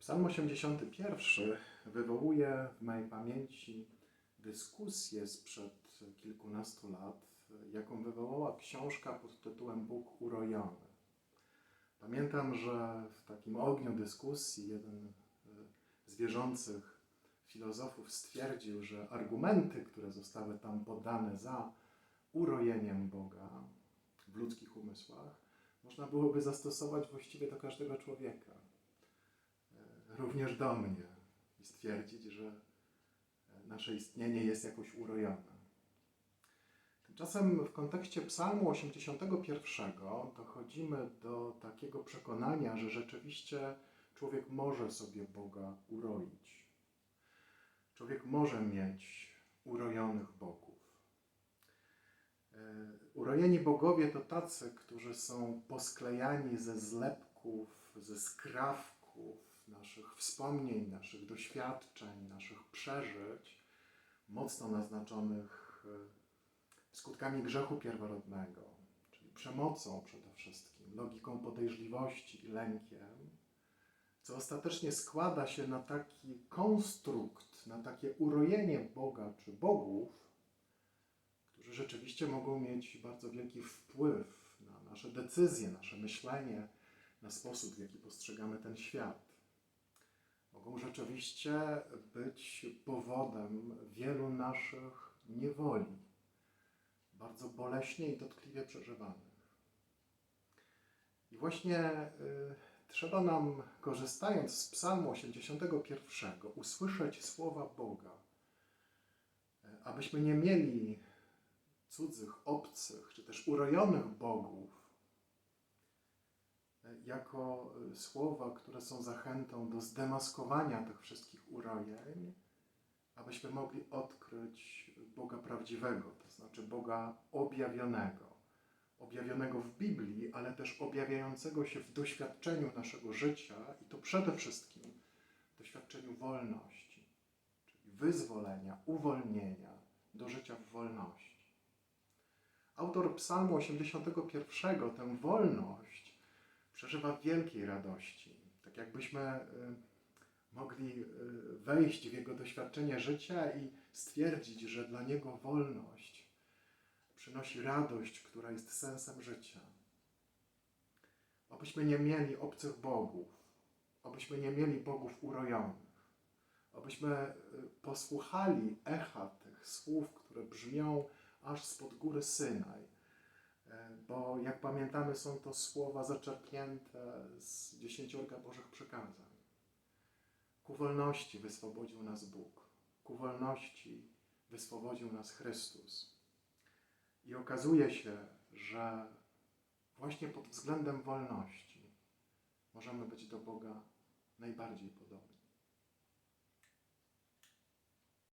Psalm 81 wywołuje w mojej pamięci dyskusję sprzed kilkunastu lat, jaką wywołała książka pod tytułem Bóg urojony. Pamiętam, że w takim ogniu dyskusji jeden e, z wierzących filozofów stwierdził, że argumenty, które zostały tam podane za urojeniem Boga w ludzkich umysłach, można byłoby zastosować właściwie do każdego człowieka, również do mnie, i stwierdzić, że nasze istnienie jest jakoś urojone. Tymczasem w kontekście Psalmu 81 dochodzimy do takiego przekonania, że rzeczywiście człowiek może sobie Boga uroić. Człowiek może mieć urojonych bogów. E, Urojeni bogowie to tacy, którzy są posklejani ze zlepków, ze skrawków naszych wspomnień, naszych doświadczeń, naszych przeżyć, mocno naznaczonych e, skutkami grzechu pierworodnego, czyli przemocą przede wszystkim, logiką podejrzliwości i lękiem, co ostatecznie składa się na taki konstrukt, na takie urojenie Boga czy bogów, którzy rzeczywiście mogą mieć bardzo wielki wpływ na nasze decyzje, nasze myślenie, na sposób, w jaki postrzegamy ten świat. Mogą rzeczywiście być powodem wielu naszych niewoli, bardzo boleśnie i dotkliwie przeżywanych. I właśnie y, trzeba nam, korzystając z Psalmu 81, usłyszeć słowa Boga, abyśmy nie mieli cudzych, obcych, czy też urojonych bogów, jako y, słowa, które są zachętą do zdemaskowania tych wszystkich urojeń, abyśmy mogli odkryć Boga prawdziwego, to znaczy Boga objawionego. Objawionego w Biblii, ale też objawiającego się w doświadczeniu naszego życia i to przede wszystkim w doświadczeniu wolności, czyli wyzwolenia, uwolnienia do życia w wolności. Autor Psalmu 81 tę wolność przeżywa wielkiej radości. Tak jakbyśmy y, mogli y, wejść w jego doświadczenie życia i stwierdzić, że dla niego wolność przynosi radość, która jest sensem życia. Obyśmy nie mieli obcych bogów, obyśmy nie mieli bogów urojonych, obyśmy y, posłuchali echa tych słów, które brzmią aż spod góry Synaj. E, Bo jak pamiętamy, są to słowa zaczerpnięte z dziesięciorga Bożych przykazań. Ku wolności wyswobodził nas Bóg. Ku wolności wyswobodził nas Chrystus. I okazuje się, że właśnie pod względem wolności możemy być do Boga najbardziej podobni.